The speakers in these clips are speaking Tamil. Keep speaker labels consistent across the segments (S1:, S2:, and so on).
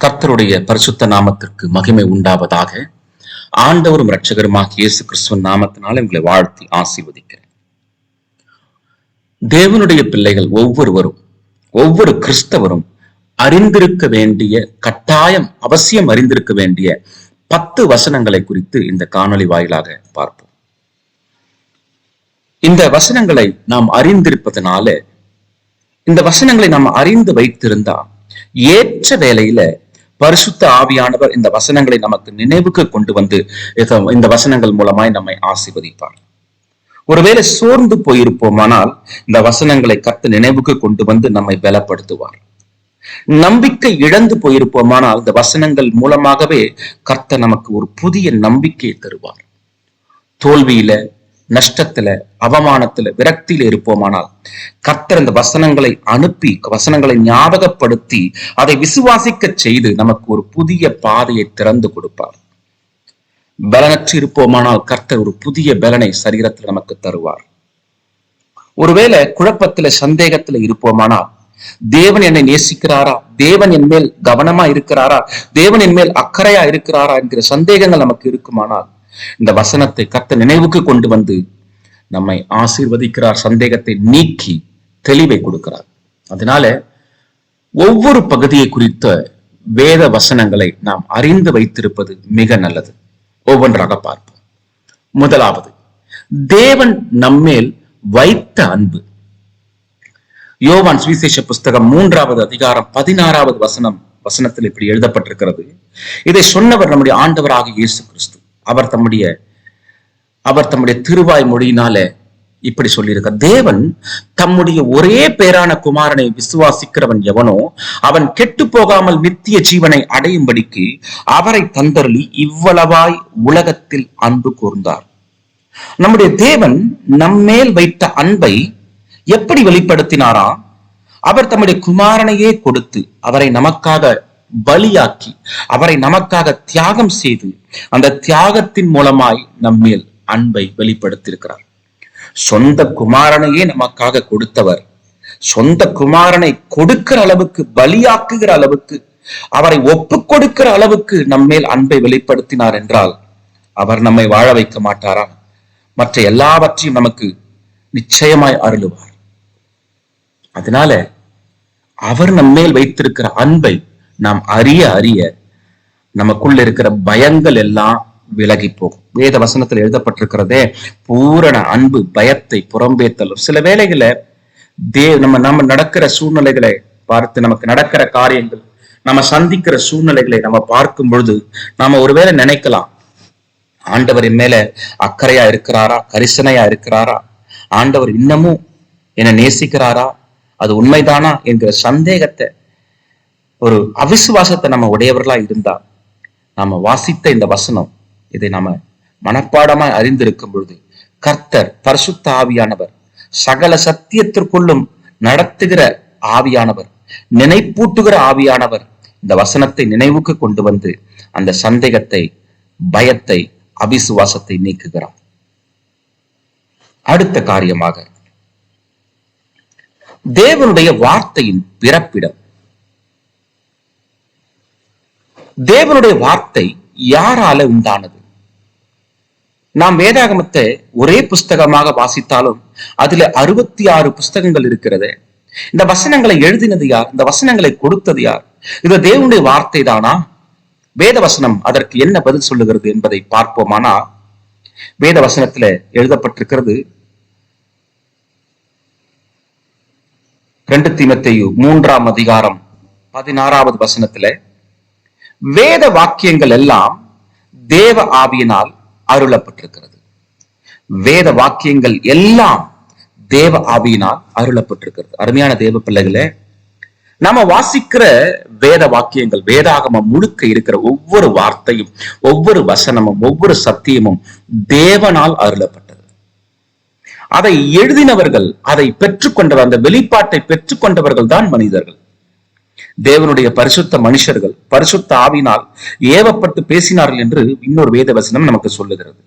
S1: கர்த்தருடைய பரிசுத்த நாமத்திற்கு மகிமை உண்டாவதாக. ஆண்டவரும் இரட்சகருமாகிய இயேசு கிறிஸ்துவ நாமத்தினால் எங்களை வாழ்த்தி ஆசீர்வதிக்கிறேன். தேவனுடைய பிள்ளைகள் ஒவ்வொருவரும் ஒவ்வொரு கிறிஸ்தவரும் அறிந்திருக்க வேண்டிய கட்டாயம் அவசியம் அறிந்திருக்க வேண்டிய பத்து வசனங்களை குறித்து இந்த காணொளி வாயிலாக பார்ப்போம். இந்த வசனங்களை நாம் அறிந்திருப்பதனால இந்த வசனங்களை நாம் அறிந்து வைத்திருந்தா ஏற்ற வேலையில பரிசுத்த ஆவியானவர் இந்த வசனங்களை நமக்கு நினைவுக்கு கொண்டு வந்து இந்த வசனங்கள் மூலமாய் நம்மை ஆசிர்வதிப்பார். ஒருவேளை சோர்ந்து போயிருப்போமானால் இந்த வசனங்களை கத்து நினைவுக்கு கொண்டு வந்து நம்மை பலப்படுத்துவார். நம்பிக்கை இழந்து போயிருப்போமானால் இந்த வசனங்கள் மூலமாகவே கர்த்த நமக்கு ஒரு புதிய நம்பிக்கையை தருவார். தோல்வியில நஷ்டத்துல அவமானத்துல விரக்தியில இருப்போமானால் கர்த்தர் இந்த வசனங்களை அனுப்பி வசனங்களை ஞாபகப்படுத்தி அதை விசுவாசிக்க செய்து நமக்கு ஒரு புதிய பாதையை திறந்து கொடுப்பார். பலனற்று இருப்போமானால் கர்த்தர் ஒரு புதிய பலனை சரீரத்தில் நமக்கு தருவார். ஒருவேளை குழப்பத்துல சந்தேகத்துல இருப்போமானால் தேவன் என்னை நேசிக்கிறாரா? தேவன் என் மேல் கவனமா இருக்கிறாரா? தேவன் என் மேல் அக்கறையா இருக்கிறாரா? என்கிற சந்தேகங்கள் நமக்கு இருக்குமானால் இந்த வசனத்தை கத்த நினைவுக்கு கொண்டு வந்து நம்மை ஆசீர்வதிக்கிறார் சந்தேகத்தை நீக்கி தெளிவை கொடுக்கிறார். அதனால ஒவ்வொரு பகுதியை குறித்த வேத வசனங்களை நாம் அறிந்து வைத்திருப்பது மிக நல்லது. ஒவ்வொன்றாக பார்ப்போம். முதலாவது தேவன் நம்மேல் வைத்த அன்பு. யோவான் சுவிசேஷ புஸ்தகம் மூன்றாவது அதிகாரம் பதினாறாவது வசனம் வசனத்தில் இப்படி எழுதப்பட்டிருக்கிறது. இதை சொன்னவர் நம்முடைய ஆண்டவராக இயேசு கிறிஸ்து. அவர் தம்முடைய அவர் தம்முடைய திருவாய் மொழியினால இப்படி சொல்லியிருக்க தேவன் தம்முடைய ஒரே பேரான குமாரனை விசுவாசிக்கிறவன் எவனோ அவன் கெட்டு போகாமல் நித்திய ஜீவனை அடையும்படிக்கு அவரை தந்தருளி இவ்வளவாய் உலகத்தில் அன்பு கூர்ந்தார். நம்முடைய தேவன் நம்மேல் வைத்த அன்பை எப்படி வெளிப்படுத்தினாரா? அவர் தம்முடைய குமாரனையே கொடுத்து அவரை நமக்காக பலியாக்கி அவரை நமக்காக தியாகம் செய்து அந்த தியாகத்தின் மூலமாய் நம்மேல் அன்பை வெளிப்படுத்தியிருக்கிறார். சொந்த குமாரனையே நமக்காக கொடுத்தவர். சொந்த குமாரனை கொடுக்கிற அளவுக்கு பலியாக்குகிற அளவுக்கு அவரை ஒப்பு கொடுக்கிற அளவுக்கு நம்மேல் அன்பை வெளிப்படுத்தினார் என்றால் அவர் நம்மை வாழ வைக்க மாட்டாரா? மற்ற எல்லாவற்றையும் நமக்கு நிச்சயமாய் அருளுவார். அதனால அவர் நம்மேல் வைத்திருக்கிற அன்பை நாம் அறிய அறிய நமக்குள்ள இருக்கிற பயங்கள் எல்லாம் விலகி போகும். வேத வசனத்தில் எழுதப்பட்டிருக்கிறதே பூரண அன்பு பயத்தை புறம்பேத்தலும் சில வேளைகளை தே நம்ம நம்ம நடக்கிற சூழ்நிலைகளை பார்த்து நமக்கு நடக்கிற காரியங்கள் நம்ம சந்திக்கிற சூழ்நிலைகளை நம்ம பார்க்கும் பொழுது நாம ஒருவேளை நினைக்கலாம் ஆண்டவர் மேல அக்கறையா இருக்கிறாரா கரிசனையா இருக்கிறாரா? ஆண்டவர் இன்னமும் என்னை நேசிக்கிறாரா? அது உண்மைதானா? என்கிற சந்தேகத்தை ஒரு அவிசுவாசத்தை நம்ம உடையவர்களா இருந்தா நாம வாசித்த இந்த வசனம் இதை நாம மனப்பாடமாய் அறிந்திருக்கும் பொழுது கர்த்தர் பரிசுத்த ஆவியானவர் சகல சத்தியத்திற்குள்ளும் நடத்துகிற ஆவியானவர் நினைப்பூட்டுகிற ஆவியானவர் இந்த வசனத்தை நினைவுக்கு கொண்டு வந்து அந்த சந்தேகத்தை பயத்தை அவிசுவாசத்தை நீக்குகிறார். அடுத்த காரியமாக தேவனுடைய வார்த்தையின் பிறப்பிடம் தேவனுடைய வார்த்தை யாரால உண்டானது? நாம் வேதாகமத்தை ஒரே புஸ்தகமாக வாசித்தாலும் அதுல அறுபத்தி ஆறு புஸ்தகங்கள் இருக்கிறது. இந்த வசனங்களை எழுதினது யார்? இந்த வசனங்களை கொடுத்தது யார்? இது தேவனுடைய வார்த்தை தானா? வேத வசனம் அதற்கு என்ன பதில் சொல்லுகிறது என்பதை பார்ப்போமானா? வேத வசனத்துல எழுதப்பட்டிருக்கிறது ரெண்டு தீமத்தையு மூன்றாம் அதிகாரம் பதினாறாவது வசனத்துல வேத வாக்கியங்கள் எல்லாம் தேவ ஆவியினால் அருளப்பட்டிருக்கிறது. வேத வாக்கியங்கள் எல்லாம் தேவ ஆவியினால் அருளப்பட்டிருக்கிறது. அருமையான தேவ பிள்ளைகளே நாம வாசிக்கிற வேத வாக்கியங்கள் வேதாகமம் முழுக்க இருக்கிற ஒவ்வொரு வார்த்தையும் ஒவ்வொரு வசனமும் ஒவ்வொரு சத்தியமும் தேவனால் அருளப்பட்டது. அதை எழுதினவர்கள் அதை பெற்றுக்கொண்டவர் அந்த வெளிப்பாட்டை பெற்றுக்கொண்டவர்கள் தான் மனிதர்கள். தேவனுடைய பரிசுத்த மனுஷர்கள் பரிசுத்த ஆவினால் ஏவப்பட்டு பேசினார்கள் என்று இன்னொரு வேத வசனம் நமக்கு சொல்லுகிறது.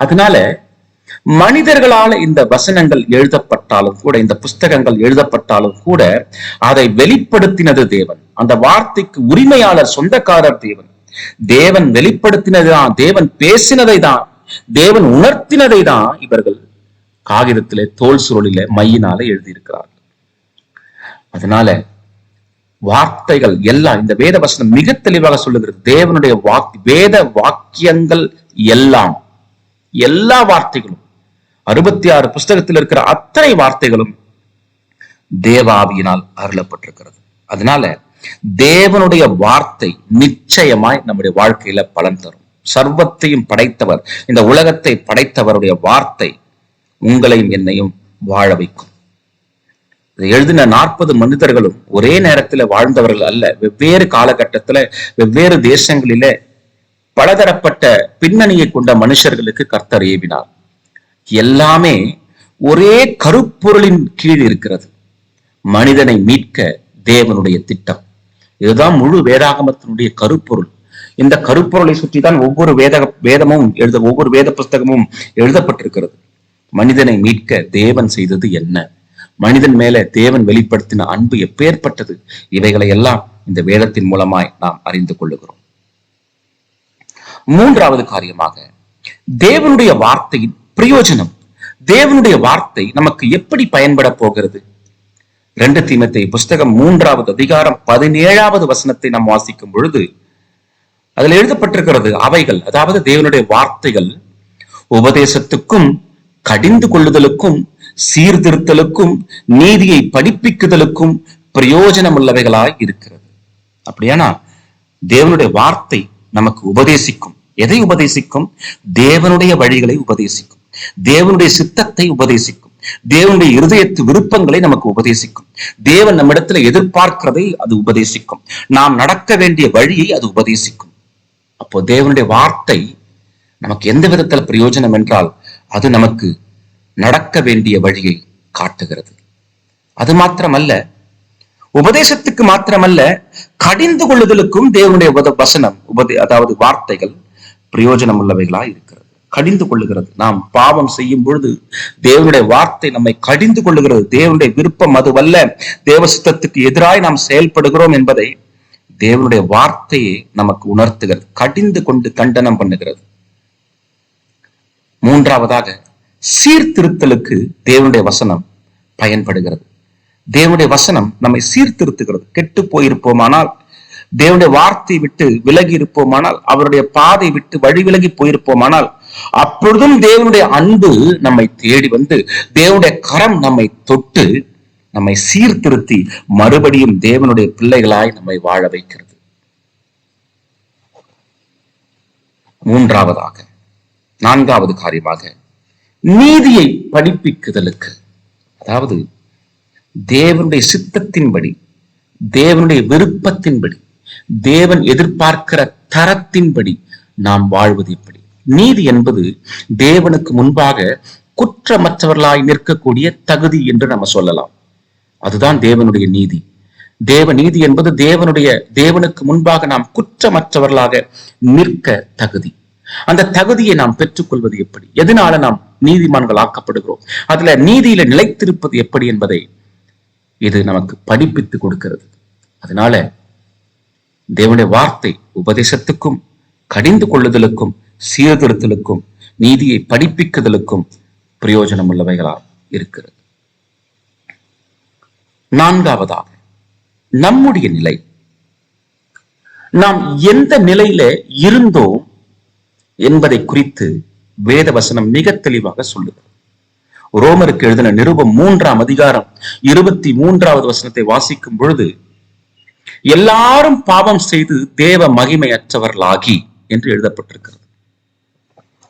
S1: அதனால மனிதர்களால இந்த வசனங்கள் எழுதப்பட்டாலும் கூட இந்த புஸ்தகங்கள் எழுதப்பட்டாலும் கூட அதை வெளிப்படுத்தினது தேவன். அந்த வார்த்தைக்கு உரிமையாளர் சொந்தக்காரர் தேவன். தேவன் வெளிப்படுத்தினதை தான் தேவன் பேசினதை தான் தேவன் உணர்த்தினதை தான் இவர்கள் காகிதத்திலே தோல் சுருளில மையினால எழுதியிருக்கிறார்கள். அதனால வார்த்தைகள் எல்லாம் இந்த வேத வசனம் மிக தெளிவாக சொல்லுகிறது. தேவனுடைய வாக் வேத வாக்கியங்கள் எல்லாம் எல்லா வார்த்தைகளும் அறுபத்தி ஆறு புஸ்தகத்தில் இருக்கிற அத்தனை வார்த்தைகளும் தேவாவியினால் அருளப்பட்டிருக்கிறது. அதனால தேவனுடைய வார்த்தை நிச்சயமாய் நம்முடைய வாழ்க்கையில பலன் தரும். சர்வத்தையும் படைத்தவர் இந்த உலகத்தை படைத்தவருடைய வார்த்தை உங்களையும் என்னையும் வாழ வைக்கும். எழுதின நாற்பது மனிதர்களும் ஒரே நேரத்துல வாழ்ந்தவர்கள் அல்ல. வெவ்வேறு காலகட்டத்துல வெவ்வேறு தேசங்களில பலதரப்பட்ட பின்னணியை கொண்ட மனுஷர்களுக்கு கர்த்தர் ஏவினார். எல்லாமே ஒரே கருப்பொருளின் கீழ் இருக்கிறது. மனிதனை மீட்க தேவனுடைய திட்டம். இதுதான் முழு வேதாகமத்தினுடைய கருப்பொருள். இந்த கருப்பொருளை சுற்றி தான் ஒவ்வொரு வேத வேதமும் எழுத ஒவ்வொரு வேத புஸ்தகமும் எழுதப்பட்டிருக்கிறது. மனிதனை மீட்க தேவன் செய்தது என்ன? மனிதன் மேல தேவன் வெளிப்படுத்தின அன்பு எப்பேற்பட்டது? இவைகளை எல்லாம் இந்த வேதத்தின் மூலமாய் நாம் அறிந்து கொள்ளுகிறோம். மூன்றாவது காரியமாக தேவனுடைய வார்த்தையின் பிரயோஜனம். தேவனுடைய வார்த்தை நமக்கு எப்படி பயன்பட போகிறது? ரெண்டு தீமத்தை புஸ்தகம் மூன்றாவது அதிகாரம் பதினேழாவது வசனத்தை நாம் வாசிக்கும் பொழுது அதில் எழுதப்பட்டிருக்கிறது அவைகள் அதாவது தேவனுடைய வார்த்தைகள் உபதேசத்துக்கும் கடிந்து கொள்ளுதலுக்கும் சீர்திருத்தலுக்கும் நீதியை படிப்பிக்குதலுக்கும் பிரயோஜனம் உள்ளவைகளாய் இருக்கிறது. அப்படியானா தேவனுடைய வார்த்தை நமக்கு உபதேசிக்கும். எதை உபதேசிக்கும்? தேவனுடைய வழிகளை உபதேசிக்கும். தேவனுடைய சித்தத்தை உபதேசிக்கும். தேவனுடைய இருதயத்து விருப்பங்களை நமக்கு உபதேசிக்கும். தேவன் நம்மிடத்துல எதிர்பார்க்கிறதை அது உபதேசிக்கும். நாம் நடக்க வேண்டிய வழியை அது உபதேசிக்கும். அப்போ தேவனுடைய வார்த்தை நமக்கு எந்த விதத்துல பிரயோஜனம் என்றால் அது நமக்கு நடக்க வேண்டிய வழியை காட்டுகிறது. அது மாத்திரமல்ல உபதேசத்துக்கு மாத்திரமல்ல கடிந்து கொள்ளுதலுக்கும் தேவனுடைய உபத- வசனம் உபதே அதாவது வார்த்தைகள் பிரயோஜனம் உள்ளவைகளா இருக்கிறது. கடிந்து கொள்ளுகிறது. நாம் பாவம் செய்யும் பொழுது தேவனுடைய வார்த்தை நம்மை கடிந்து கொள்ளுகிறது. தேவனுடைய விருப்பம் அதுவல்ல. தேவ சித்தத்துக்கு எதிராய் நாம் செயல்படுகிறோம் என்பதை தேவனுடைய வார்த்தையை நமக்கு உணர்த்துகிறது. கடிந்து கொண்டு கண்டனம் பண்ணுகிறது. மூன்றாவதாக சீர்திருத்தலுக்கு தேவனுடைய வசனம் பயன்படுகிறது. தேவனுடைய வசனம் நம்மை சீர்திருத்துகிறது. கெட்டு போயிருப்போமானால் தேவனுடைய வார்த்தை விட்டு விலகி இருப்போமானால் அவருடைய பாதை விட்டு வழி விலகி போயிருப்போமானால் அப்பொழுதும் தேவனுடைய அன்பு நம்மை தேடி வந்து தேவனுடைய கரம் நம்மை தொட்டு நம்மை சீர்திருத்தி மறுபடியும் தேவனுடைய பிள்ளைகளாய் நம்மை வாழ வைக்கிறது. மூன்றாவதாக நான்காவது காரியமாக நீதியை படிப்பிக்குதலுக்கு. அதாவது தேவனுடைய சித்தத்தின்படி தேவனுடைய விருப்பத்தின்படி தேவன் எதிர்பார்க்கிற தரத்தின்படி நாம் வாழ்வது எப்படி நீதி என்பது தேவனுக்கு முன்பாக குற்றமற்றவர்களாய் நிற்கக்கூடிய தகுதி என்று நம்ம சொல்லலாம். அதுதான் தேவனுடைய நீதி. தேவ நீதி என்பது தேவனுடைய தேவனுக்கு முன்பாக நாம் குற்றமற்றவர்களாக நிற்க தகுதி. அந்த தகுதியை நாம் பெற்றுக்கொள்வது எப்படி? எதனால நாம் நீதிமான்கள் ஆக்கப்படுகிறோம் அதுல நீதியில நிலைத்திருப்பது எப்படி என்பதை இது நமக்கு படிப்பித்து கொடுக்கிறது. அதனால தேவனுடைய வார்த்தை உபதேசத்துக்கும் கடிந்து கொள்ளுதலுக்கும் சீர்திருத்தலுக்கும் நீதியை படிப்பிக்குதலுக்கும் பிரயோஜனம் உள்ளவைகளாக இருக்கிறது. நான்காவதாக நம்முடைய நிலை. நாம் எந்த நிலையில இருந்தோம் என்பதை குறித்து வேத வசனம் மிக தெளிவாக சொல்லுது. ரோமருக்கு எழுதின நிருபம் மூன்றாம் அதிகாரம் இருபத்தி மூன்றாவது வசனத்தை வாசிக்கும் பொழுது எல்லாரும் பாவம் செய்து தேவ மகிமையற்றவர்களாகி என்று எழுதப்பட்டிருக்கிறது.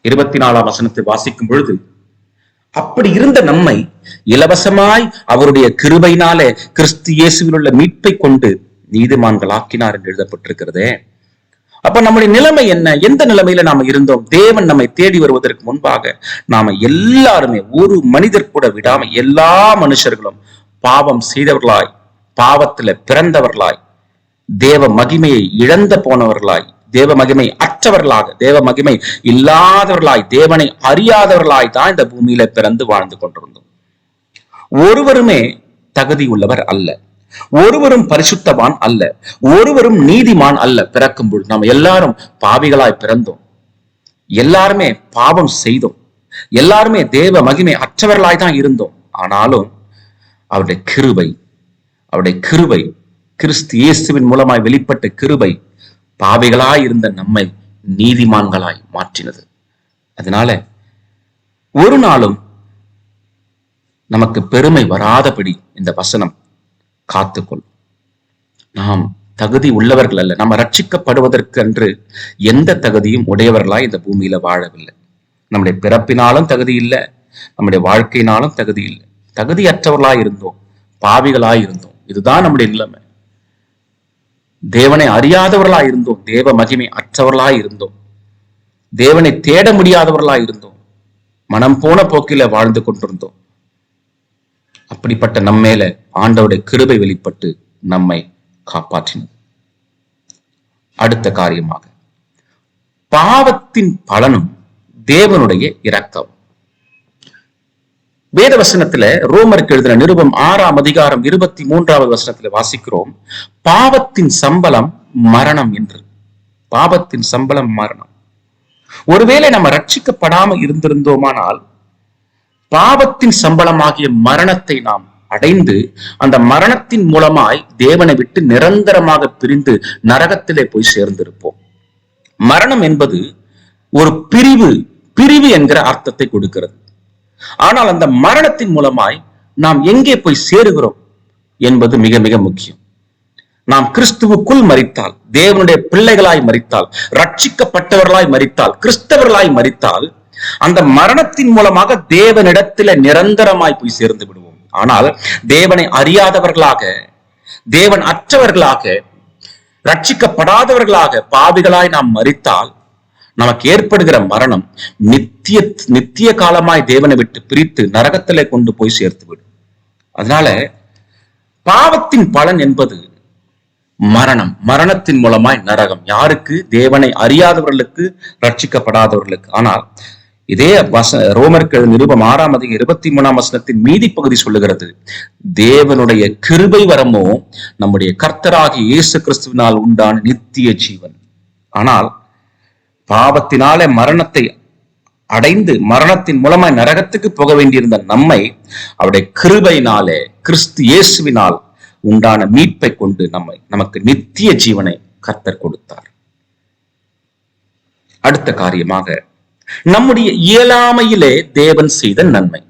S1: இருபத்தி நாலாம் வசனத்தை வாசிக்கும் பொழுது அப்படி இருந்த நம்மை இலவசமாய் அவருடைய கிருபையினாலே கிறிஸ்து இயேசுவில் உள்ள மீட்பை கொண்டு நீதிமான்கள் ஆக்கினார் என்று எழுதப்பட்டிருக்கிறதே. அப்ப நம்முடைய நிலைமை என்ன? எந்த நிலைமையில நாம இருந்தோம்? தேவன் நம்மை தேடி வருவதற்கு முன்பாக நாம எல்லாருமே ஒரு மனிதர் கூட விடாம எல்லா மனுஷர்களும் பாவம் செய்தவர்களாய் பாவத்துல பிறந்தவர்களாய் தேவ மகிமையை இழந்த போனவர்களாய் தேவ மகிமை அற்றவர்களாக தேவ மகிமை இல்லாதவர்களாய் தேவனை அறியாதவர்களாய் தான் இந்த பூமியில பிறந்து வாழ்ந்து கொண்டிருந்தோம். ஒருவருமே தகுதி உள்ளவர் அல்ல. ஒருவரும் பரிசுத்தவான் அல்ல ஒருவரும் நீதிமான் அல்ல பிறக்கும் பொழுது நாம் எல்லாரும் பாவிகளாய் பிறந்தோம். எல்லாருமே பாவம் செய்தோம். எல்லாருமே தேவ மகிமை அற்றவர்களாய் தான் இருந்தோம். ஆனாலும் அவருடைய கிருபை அவருடைய கிருபை கிறிஸ்து இயேசுவின் மூலமாய் வெளிப்பட்ட கிருபை பாவிகளாய் இருந்த நம்மை நீதிமான்களாய் மாற்றினது. அதனால ஒரு நாளும் நமக்கு பெருமை வராதபடி இந்த வசனம் காத்துக்கொள். நாம் தகுதி உள்ளவர்கள் அல்ல. நம்ம ரட்சிக்கப்படுவதற்கு என்று எந்த தகுதியும் உடையவர்களாய் இந்த பூமியில வாழவில்லை. நம்முடைய பிறப்பினாலும் தகுதி இல்லை. நம்முடைய வாழ்க்கையினாலும் தகுதி இல்லை. தகுதியற்றவர்களாய் இருந்தோம். பாவிகளாய் இருந்தோம். இதுதான் நம்முடைய நிலைமை. தேவனை அறியாதவர்களாய் இருந்தோம். தேவ மகிமை அற்றவர்களாய் இருந்தோம். தேவனை தேட முடியாதவர்களாய் இருந்தோம். மனம் போன போக்கில வாழ்ந்து கொண்டிருந்தோம். அப்படிப்பட்ட நம்மேல ஆண்டவருடைய கிருபை வெளிப்பட்டு நம்மை காப்பாற்றினது அடுத்த காரியமாக பாவத்தின் பலனும் தேவனுடைய இரக்கம் வேத வசனத்துல ரோமருக்கு எழுதின நிருபம் ஆறாம் அதிகாரம் இருபத்தி மூன்றாவது வசனத்துல வாசிக்கிறோம் பாவத்தின் சம்பளம் மரணம் என்று. பாவத்தின் சம்பளம் மரணம். ஒருவேளை நம்ம ரட்சிக்கப்படாம இருந்திருந்தோமானால் பாவத்தின் சம்பளமாகிய மரணத்தை நாம் அடைந்து அந்த மரணத்தின் மூலமாய் தேவனை விட்டு நிரந்தரமாக பிரிந்து நரகத்திலே போய் சேர்ந்திருப்போம். மரணம் என்பது ஒரு பிரிவு பிரிவு என்கிற அர்த்தத்தை கொடுக்கிறது. ஆனால் அந்த மரணத்தின் மூலமாய் நாம் எங்கே போய் சேருகிறோம் என்பது மிக மிக முக்கியம். நாம் கிறிஸ்துவுக்குள் மறித்தால் தேவனுடைய பிள்ளைகளாய் மறித்தால் ரட்சிக்கப்பட்டவர்களாய் மறித்தால் கிறிஸ்தவர்களாய் மறித்தால் அந்த மரணத்தின் மூலமாக தேவனிடத்துல நிரந்தரமாய் போய் சேர்ந்து விடுவோம். ஆனால் தேவனை அறியாதவர்களாக தேவன் அற்றவர்களாக ரட்சிக்கப்படாதவர்களாக பாவிகளாய் நாம் மறித்தால் நமக்கு ஏற்படுகிற மரணம் நித்திய நித்திய காலமாய் தேவனை விட்டு பிரித்து நரகத்திலே கொண்டு போய் சேர்த்து விடும். அதனால பாவத்தின் பலன் என்பது மரணம். மரணத்தின் மூலமாய் நரகம். யாருக்கு? தேவனை அறியாதவர்களுக்கு ரட்சிக்கப்படாதவர்களுக்கு. ஆனால் இதே வச ரோமர்கள் நிருபம் ஆறாம் அதிக இருபத்தி மூணாம் வசனத்தின் மீதி பகுதி சொல்லுகிறது. தேவனுடைய கிருபை வரமோ நம்முடைய கர்த்தராக இயேசு கிறிஸ்துவினால் உண்டான நித்திய ஜீவன். ஆனால் பாவத்தினாலே மரணத்தை அடைந்து மரணத்தின் மூலமாய் நரகத்துக்கு போக வேண்டியிருந்த நம்மை அவருடைய கிருபையினாலே கிறிஸ்து இயேசுவினால் உண்டான மீட்பை கொண்டு நம்மை நமக்கு நித்திய ஜீவனை கர்த்தர் கொடுத்தார். அடுத்த காரியமாக நம்முடைய இயலாமையிலே தேவன் செய்த நன்மை.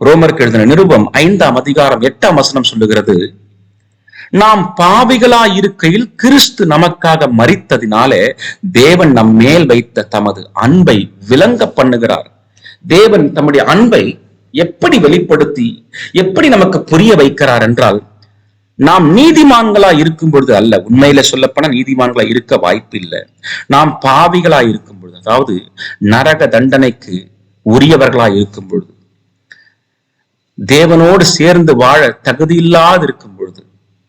S1: ரோமருக்கு எழுதின நிருபம் ஐந்தாம் அதிகாரம் எட்டாம் வசனம் சொல்லுகிறது நாம் பாவிகளா இருக்கையில் கிறிஸ்து நமக்காக மறித்ததினாலே தேவன் நம் மேல் வைத்த தமது அன்பை விளங்க பண்ணுகிறார் தேவன் தம்முடைய அன்பை எப்படி வெளிப்படுத்தி எப்படி நமக்கு புரிய வைக்கிறார் என்றால் நாம் நீதிமான்களா இருக்கும் பொழுது அல்ல. உண்மையில சொல்லப்போனா நீதிமான்களா இருக்க வாய்ப்பு இல்லை நாம் பாவிகளா இருக்கும் பொழுது அதாவது நரக தண்டனைக்கு உரியவர்களா இருக்கும் பொழுது தேவனோடு சேர்ந்து வாழ தகுதியில்லாது இருக்கும் பொழுது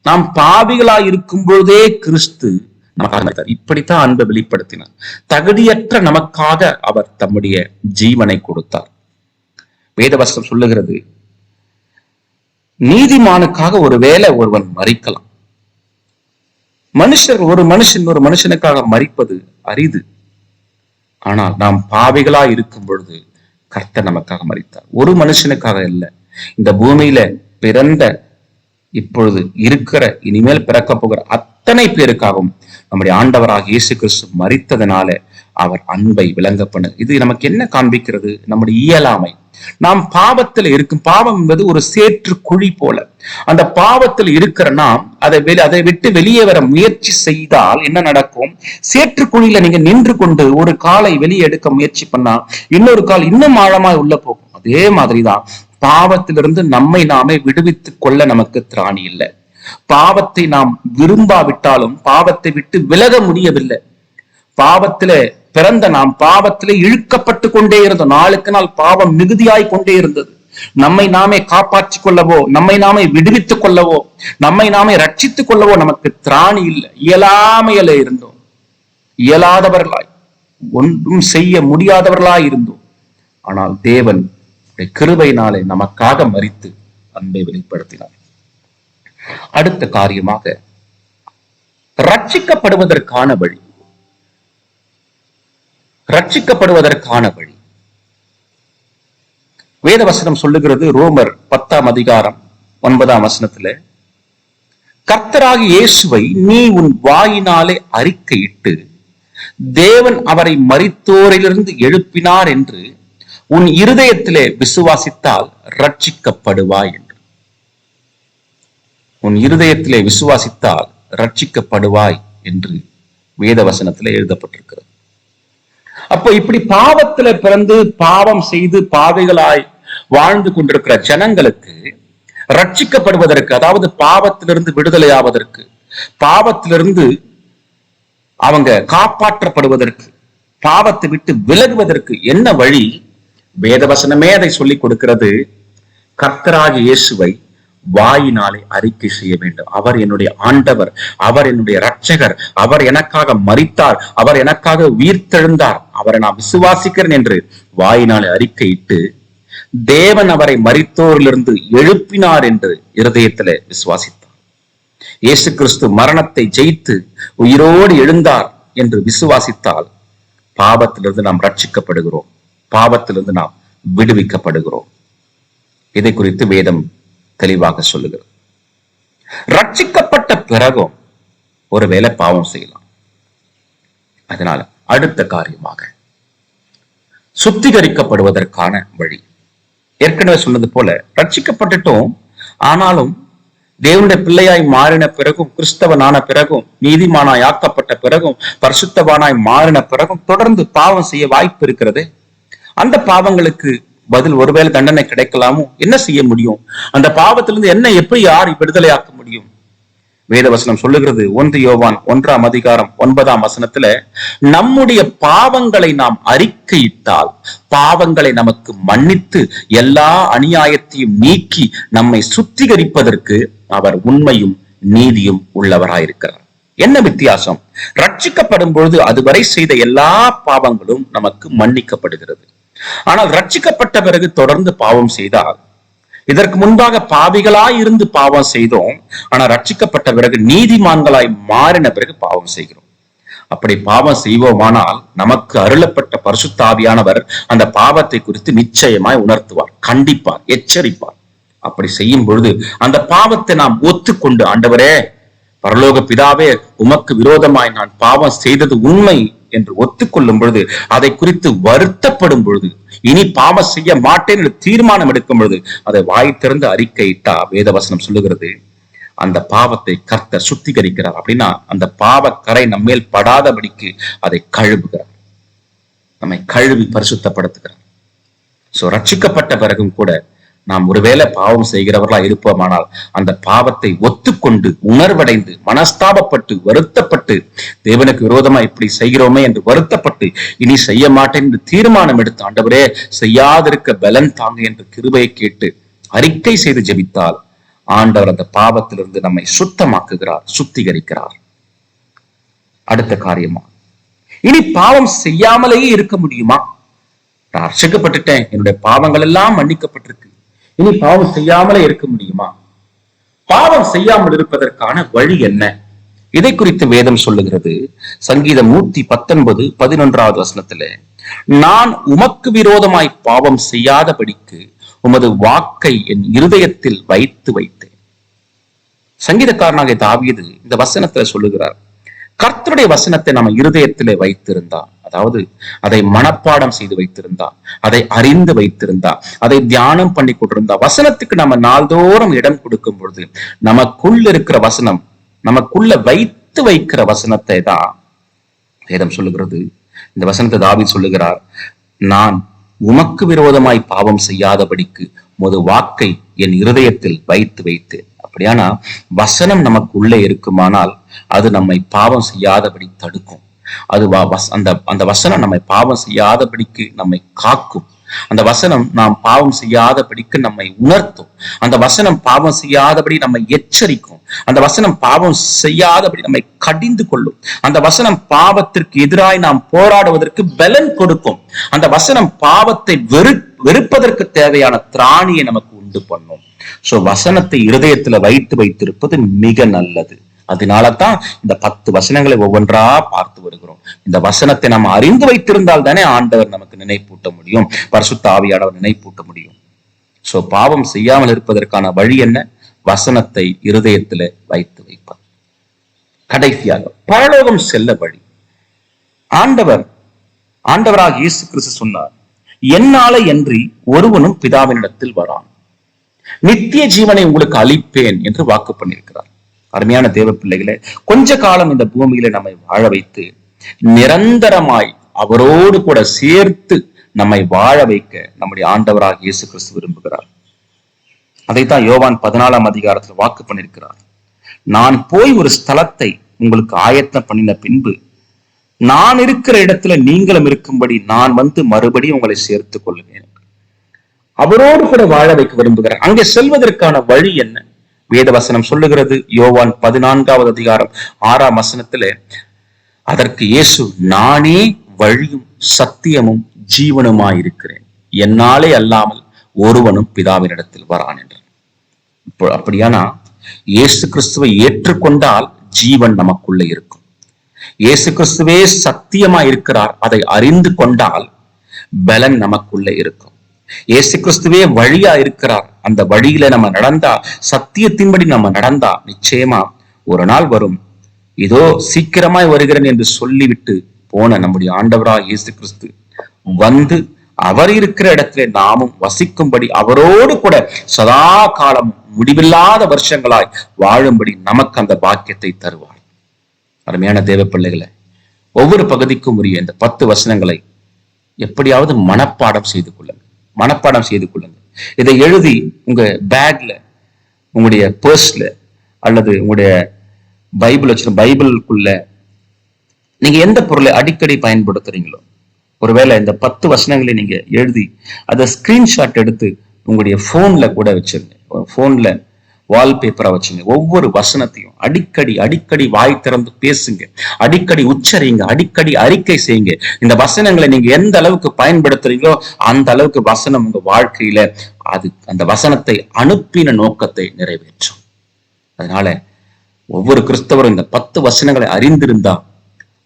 S1: நாம் பாவிகளா இருக்கும் பொழுதே கிறிஸ்து நமக்காக இப்படித்தான் அன்பை வெளிப்படுத்தினார். தகுதியற்ற நமக்காக அவர் தம்முடைய ஜீவனை கொடுத்தார். வேதவசம் சொல்லுகிறது நீதிமானுக்காக ஒரு வேலை ஒருவன் மறிக்கலாம். மனுஷர் ஒரு மனுஷன் ஒரு மனுஷனுக்காக மறிப்பது அரிது. ஆனால் நாம் பாவிகளா இருக்கும் பொழுது கர்த்தர் நமக்காக மறித்தார். ஒரு மனுஷனுக்காக இல்லை இந்த பூமியில பிறந்த இப்பொழுது இருக்கிற இனிமேல் பிறக்க போகிற அத்தனை பேருக்காகவும் நம்முடைய ஆண்டவராக இயேசு கிறிஸ்து மறித்ததனால அவர் அன்பை விளங்க இது நமக்கு என்ன காண்பிக்கிறது? நம்முடைய இயலாமை. நாம் பாவத்தில் இருக்கும். பாவம் என்பது ஒரு சேற்று குழி போல. அந்த பாவத்தில் இருக்கிற நாம் அதை வெளி அதை விட்டு வெளியே வர முயற்சி செய்தால் என்ன நடக்கும்? சேற்று குழியில நீங்க நின்று கொண்டு ஒரு காலை வெளியே எடுக்க முயற்சி பண்ணா இன்னொரு கால் இன்னும் ஆழமாய் உள்ள போகும். அதே மாதிரிதான் பாவத்திலிருந்து நம்மை நாமே விடுவித்துக் கொள்ள நமக்கு திராணி இல்லை. பாவத்தை நாம் விரும்பாவிட்டாலும் பாவத்தை விட்டு விலக முடியவில்லை. பாவத்துல பிறந்த நாம் பாவத்திலே இழுக்கப்பட்டு கொண்டே இருந்தோம். நாளுக்கு நாள் பாவம் மிகுதியாய் கொண்டே இருந்தது. நம்மை நாமே காப்பாற்றிக் கொள்ளவோ நம்மை நாமே விடுவித்துக் கொள்ளவோ நம்மை நாமே ரட்சித்துக் கொள்ளவோ நமக்கு திராணி இல்லை. இயலாமையில இருந்தோம். இயலாதவர்களாய் ஒன்றும் செய்ய முடியாதவர்களாய் இருந்தோம். ஆனால் தேவன் தம்முடைய கிருபையினாலே நமக்காக மறித்து அன்பை வெளிப்படுத்தினார். அடுத்த காரியமாக ரட்சிக்கப்படுவதற்கான வழி. ரட்சிக்கப்படுவதற்கான வழி. வேதவசனம் சொல்லுகிறது ரோமர் பத்தாம் அதிகாரம் ஒன்பதாம் வசனத்துல கர்த்தராகி இயேசுவை நீ உன் வாயினாலே அறிக்கையிட்டு தேவன் அவரை மறித்தோரிலிருந்து எழுப்பினார் என்று உன் இருதயத்திலே விசுவாசித்தால் ரட்சிக்கப்படுவாய் என்று. உன் இருதயத்திலே விசுவாசித்தால் ரட்சிக்கப்படுவாய் என்று வேதவசனத்தில் எழுதப்பட்டிருக்கிறது. அப்போ இப்படி பாவத்துல பிறந்து பாவம் செய்து பாவைகளாய் வாழ்ந்து கொண்டிருக்கிற ஜனங்களுக்கு ரட்சிக்கப்படுவதற்கு அதாவது பாவத்திலிருந்து விடுதலை ஆவதற்கு பாவத்திலிருந்து அவங்க காப்பாற்றப்படுவதற்கு பாவத்தை விட்டு விலகுவதற்கு என்ன வழி? வேதவசனமே அதை சொல்லிக் கொடுக்கிறது. கர்த்தராகிய இயேசுவை வாயினாலே அறிக்கை செய்ய வேண்டும். அவர் என்னுடைய ஆண்டவர் அவர் என்னுடைய இரட்சகர் அவர் எனக்காக மறித்தார் அவர் எனக்காக உயிர்த்தெழுந்தார். அவரை நான் விசுவாசிக்கிறேன் என்று வாயினாலே அறிக்கையிட்டு தேவன் அவரை மறித்தோரிலிருந்து எழுப்பினார் என்று இருதயத்துல விசுவாசித்தார். இயேசு கிறிஸ்து மரணத்தை ஜெயித்து உயிரோடு எழுந்தார் என்று விசுவாசித்தால் பாவத்திலிருந்து நாம் ரட்சிக்கப்படுகிறோம் பாவத்திலிருந்து நாம் விடுவிக்கப்படுகிறோம். இதை குறித்து வேதம் தெளிவாக சொல்லுகிறது. ரட்சிக்கப்பட்ட பிறகும் ஒருவேளை பாவம் செய்யலாம். அதனால அடுத்த காரியமாக சுத்திகரிக்கப்படுவதற்கான வழி. ஏற்கனவே சொன்னது போல ரட்சிக்கப்பட்டுட்டோம். ஆனாலும் தேவனுடைய பிள்ளையாய் மாறின பிறகும் கிறிஸ்தவனான பிறகும் நீதிமானாய் ஆக்கப்பட்ட பிறகும் பரிசுத்தவானாய் மாறின பிறகும் தொடர்ந்து பாவம் செய்ய வாய்ப்பு இருக்கிறது. அந்த பாவங்களுக்கு பதில் ஒருவேளை தண்டனை கிடைக்கலாமோ? என்ன செய்ய முடியும்? அந்த பாவத்திலிருந்து என்ன எப்படி யார் விடுதலையாக்க முடியும்? வேதவசனம் சொல்லுகிறது ஒன்று யோவான் ஒன்றாம் அதிகாரம் ஒன்பதாம் வசனத்துல நம்முடைய பாவங்களை நாம் அறிக்கையிட்டால் பாவங்களை நமக்கு மன்னித்து எல்லா அநியாயத்தையும் நீக்கி நம்மை சுத்திகரிப்பதற்கு அவர் உண்மையும் நீதியும் உள்ளவராயிருக்கிறார். என்ன வித்தியாசம்? ரட்சிக்கப்படும் பொழுது அதுவரை செய்த எல்லா பாவங்களும் நமக்கு மன்னிக்கப்படுகிறது. ஆனால் ரட்சிக்கப்பட்ட பிறகு தொடர்ந்து பாவம் செய்தால் இதற்கு முன்பாக பாவிகளாய் இருந்து பாவம் செய்தோம் ஆனா ரட்சிக்கப்பட்ட பிறகு நீதிமான்களாய் மாறின பிறகு பாவம் செய்கிறோம். அப்படி பாவம் செய்வோமானால் நமக்கு அருளப்பட்ட பரிசுத்தாவியானவர் அந்த பாவத்தை குறித்து நிச்சயமாய் உணர்த்துவார் கண்டிப்பார் எச்சரிப்பார். அப்படி செய்யும் பொழுது அந்த பாவத்தை நாம் ஒத்துக்கொண்டு ஆண்டவரே பரலோக பிதாவே உமக்கு விரோதமாய் நான் பாவம் செய்தது உண்மை என்று ஒத்துக்கொள்ளும் பொழுது அதை குறித்து வருத்தப்படும் பொழுது இனி பாவம் செய்ய மாட்டேன் என்று தீர்மானம் எடுக்கும் பொழுது அதை வாய் திறந்து அறிக்கையிட்டா வேதவசனம் சொல்லுகிறது. அந்த பாவத்தை கர்த்தர் சுத்திகரிக்கிறார். அப்படின்னா அந்த பாவக்கரை நம்மேல் படாதபடிக்கு அதை கழுவுகிறார். நம்மை கழுவி பரிசுத்தப்படுத்துகிறார். சோ ரட்சிக்கப்பட்ட பிறகும் கூட நாம் ஒருவேளை பாவம் செய்கிறவர்களா இருப்போமானால் அந்த பாவத்தை ஒத்துக்கொண்டு உணர்வடைந்து மனஸ்தாபப்பட்டு வருத்தப்பட்டு தேவனுக்கு விரோதமா இப்படி செய்கிறோமே என்று வருத்தப்பட்டு இனி செய்ய மாட்டேன் என்று தீர்மானம் எடுத்து ஆண்டவரே செய்யாதிருக்க பலன் தாங்க என்று கிருபையை கேட்டு அறிக்கை செய்து ஜெபித்தால் ஆண்டவர் அந்த பாவத்திலிருந்து நம்மை சுத்தமாக்குகிறார் சுத்திகரிக்கிறார். அடுத்த காரியமா? இனி பாவம் செய்யாமலேயே இருக்க முடியுமா? நான் ரட்சிக்கப்பட்டுட்டேன் என்னுடைய பாவங்கள் எல்லாம் மன்னிக்கப்பட்டிருக்கு. இனி பாவம் செய்யாமலே இருக்க முடியுமா? பாவம் செய்யாமல் இருப்பதற்கான வழி என்ன? இதை குறித்து வேதம் சொல்லுகிறது. சங்கீதம் நூத்தி பத்தொன்பது பதினொன்றாவது வசனத்துல நான் உமக்கு விரோதமாய் பாவம் செய்யாதபடிக்கு உமது வாக்கை என் இருதயத்தில் வைத்து வைத்தேன். சங்கீதக்காரனாக தாவியது இந்த வசனத்துல சொல்லுகிறார் கர்த்தருடைய வசனத்தை நம்ம இருதயத்திலே வைத்திருந்தா அதாவது அதை மனப்பாடம் செய்து வைத்திருந்தா அதை அறிந்து வைத்திருந்தா அதை தியானம் பண்ணி கொண்டிருந்தா வசனத்துக்கு நம்ம நாள்தோறும் இடம் கொடுக்கும் பொழுது நமக்குள்ள இருக்கிற வசனம் நமக்குள்ள வைத்து வைக்கிற வசனத்தை தான் வேதம் சொல்லுகிறது. இந்த வசனத்தை தாவி சொல்லுகிறார் நான் உமக்கு விரோதமாய் பாவம் செய்யாதபடிக்கு முது வாக்கை என் இருதயத்தில் வைத்து வைத்தேன். அப்படியானா வசனம் நமக்கு உள்ளே இருக்குமானால் அது நம்மை பாவம் செய்யாதபடி தடுக்கும். அது அந்த அந்த வசனம் நம்மை பாவம் செய்யாதபடிக்கு நம்மை காக்கும். அந்த வசனம் நாம் பாவம் செய்யாதபடிக்கு நம்மை உணர்த்தும். அந்த வசனம் பாவம் செய்யாதபடி நம்மை எச்சரிக்கும். அந்த வசனம் பாவம் செய்யாதபடி நம்மை கடிந்து கொள்ளும். அந்த வசனம் பாவத்திற்கு எதிராய் நாம் போராடுவதற்கு பலன் கொடுக்கும். அந்த வசனம் பாவத்தை வெறு வெறுப்பதற்கு தேவையான திராணியை நமக்கு உண்டு பண்ணும். சோ வசனத்தை இருதயத்துல வைத்து வைத்திருப்பது மிக நல்லது. அதனாலதான் இந்த பத்து வசனங்களை ஒவ்வொன்றா பார்த்து வருகிறோம். இந்த வசனத்தை நாம் அறிந்து வைத்திருந்தால் தானே ஆண்டவர் நமக்கு நினைப்பூட்ட முடியும். பரிசுத்த ஆவியாடவர் நினைப்பூட்ட முடியும். சோ பாவம் செய்யாமல் இருப்பதற்கான வழி என்ன? வசனத்தை இருதயத்துல வைத்து வைப்பது. கடைசியாக பரலோகம் செல்ல வழி. ஆண்டவர் ஆண்டவராக இயேசு கிறிஸ்து சொன்னார் என்னால என்று ஒருவனும் பிதாவினிடத்தில் வரான். நித்திய ஜீவனை உங்களுக்கு அளிப்பேன் என்று வாக்கு பண்ணியிருக்கிறார். அருமையான தேவ பிள்ளைகளை கொஞ்ச காலம் இந்த பூமியில நம்மை வாழ வைத்து நிரந்தரமாய் அவரோடு கூட சேர்த்து நம்மை வாழ வைக்க நம்முடைய ஆண்டவராக இயேசு கிறிஸ்து விரும்புகிறார். அதைத்தான் யோவான் பதினாலாம் அதிகாரத்துல வாக்கு பண்ணியிருக்கிறார். நான் போய் ஒரு ஸ்தலத்தை உங்களுக்கு ஆயத்தம் பண்ணின பின்பு நான் இருக்கிற இடத்துல நீங்களும் இருக்கும்படி நான் வந்து மறுபடியும் உங்களை சேர்த்துக் கொள்ளுவேன். அவரோடு கூட வாழ வைக்க விரும்புகிறார். அங்கே செல்வதற்கான வழி என்ன? வேதவசனம் சொல்லுகிறது யோவான் பதினான்காவது அதிகாரம் ஆறாம் வசனத்துல அதற்கு இயேசு நானே வழியும் சத்தியமும் ஜீவனுமாயிருக்கிறேன். என்னாலே அல்லாமல் ஒருவனும் பிதாவினிடத்தில் வரான் என்றார். இப்போ அப்படியானா? இயேசு கிறிஸ்துவை ஏற்றுக்கொண்டால் ஜீவன் நமக்குள்ள இருக்கும். இயேசு கிறிஸ்துவே சத்தியமா இருக்கிறார் அதை அறிந்து கொண்டால் பலன் நமக்குள்ள இருக்கும். இயேசு கிறிஸ்துவே வழியா இருக்கிறார். அந்த வழியில நம்ம நடந்தா சத்தியத்தின்படி நம்ம நடந்தா நிச்சயமா ஒரு நாள் வரும். இதோ சீக்கிரமாய் வருகிறேன் என்று சொல்லிவிட்டு போன நம்முடைய ஆண்டவரா இயேசு கிறிஸ்து வந்து அவர் இருக்கிற இடத்துல நாமும் வசிக்கும்படி அவரோடு கூட சதா காலம் முடிவில்லாத வருஷங்களாய் வாழும்படி நமக்கு அந்த பாக்கியத்தை தருவார். அருமையான தேவ பிள்ளைகளை ஒவ்வொரு பகுதிக்கும் உரிய இந்த பத்து வசனங்களை எப்படியாவது மனப்பாடம் செய்து கொள்ளுங்கள். மனப்பாடம் செய்து கொள்ளுங்க இதை எழுதி உங்க பேக்ல உங்களுடைய பர்ஸ்ல அல்லது உங்களுடைய பைபிள் வச்சு பைபிளுக்குள்ள நீங்க எந்த பொருளை அடிக்கடி பயன்படுத்துறீங்களோ ஒருவேளை இந்த பத்து வசனங்களை நீங்க எழுதி அதை ஸ்கிரீன்ஷாட் எடுத்து உங்களுடைய போன்ல கூட வச்சிருங்க. போன்ல வால்பேப்பரா வச்சுங்க. ஒவ்வொரு வசனத்தையும் அடிக்கடி அடிக்கடி வாய் திறந்து பேசுங்க. அடிக்கடி உச்சரிங்க. அடிக்கடி அறிக்கை செய்யுங்க. இந்த வசனங்களை நீங்க எந்த அளவுக்கு பயன்படுத்துறீங்களோ அந்த அளவுக்கு வசனம் உங்க வாழ்க்கையில அது அந்த வசனத்தை அனுப்பின நோக்கத்தை நிறைவேற்றும். அதனால ஒவ்வொரு கிறிஸ்தவரும் இந்த பத்து வசனங்களை அறிந்திருந்தா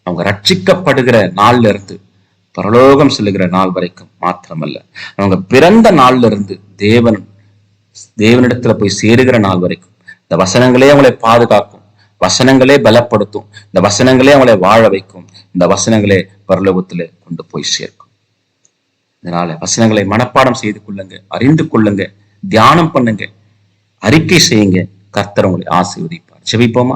S1: அவங்க ரட்சிக்கப்படுகிற நாள்ல இருந்து பரலோகம் செல்லுகிற நாள் வரைக்கும் மாத்திரமல்ல. அவங்க பிறந்த நாள்ல இருந்து தேவன் தேவனிடத்துல போய் சேருகிற நாள் வரைக்கும். இந்த வசனங்களே அவங்களை பாதுகாக்கும். வசனங்களே பலப்படுத்தும். இந்த வசனங்களே அவங்களை வாழ வைக்கும். இந்த வசனங்களே பரலோகத்துல கொண்டு போய் சேர்க்கும். இதனால வசனங்களை மனப்பாடம் செய்து கொள்ளுங்க அறிந்து கொள்ளுங்க தியானம் பண்ணுங்க அறிக்கை செய்யுங்க. கர்த்தர் உங்களை ஆசீர்வதிப்பார். ஜெபிப்போமா?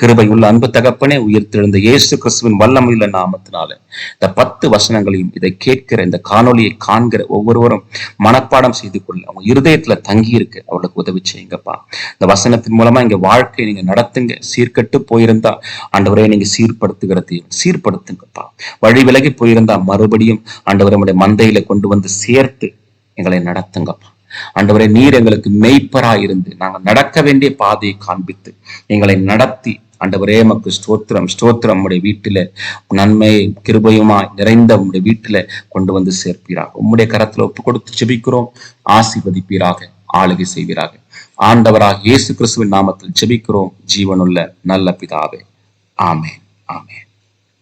S1: கிருபையுள்ள அன்பு தகப்பனே உயிர்த்தெழுந்த இயேசு கிறிஸ்துவின் வல்லமையுள்ள நாமத்தினால இந்த பத்து வசனங்களையும் இதை கேட்கிற இந்த காணொளியை காண்கிற ஒவ்வொருவரும் மனப்பாடம் செய்து கொள்ள அவங்க இருதயத்துல தங்கி இருக்கு அவளுக்கு உதவி செய்யுங்கப்பா. இந்த வசனத்தின் மூலமா இங்க வாழ்க்கையை நீங்க நடத்துங்க. சீர்கட்டு போயிருந்தா ஆண்டவரை நீங்க சீர்படுத்துகிறதையும் சீர்படுத்துங்கப்பா. வழி விலகி போயிருந்தா மறுபடியும் ஆண்டவரை நம்முடைய மந்தையில கொண்டு வந்து சேர்த்து எங்களை நடத்துங்கப்பா. ஆண்டவரே நீர் எங்களுக்கு மெய்ப்பரா இருந்து நாங்கள் நடக்க வேண்டிய பாதையை காண்பித்து எங்களை நடத்தி ஆண்டவரே மக்கு ஸ்தோத்திரம் ஸ்தோத்திரம் உடைய வீட்டில நன்மை கிருபையுமா நிறைந்த உங்களுடைய வீட்டில கொண்டு வந்து சேர்ப்பீராக. உம்முடைய கரத்துல ஒப்பு கொடுத்து செபிக்கிறோம் ஆசிர்வதிப்பீராக ஆளுகை செய்வீராக. ஆண்டவராக இயேசு கிறிஸ்துவின் நாமத்தில் செபிக்கிறோம் ஜீவனுள்ள நல்ல பிதாவே. ஆமென் ஆமேன்.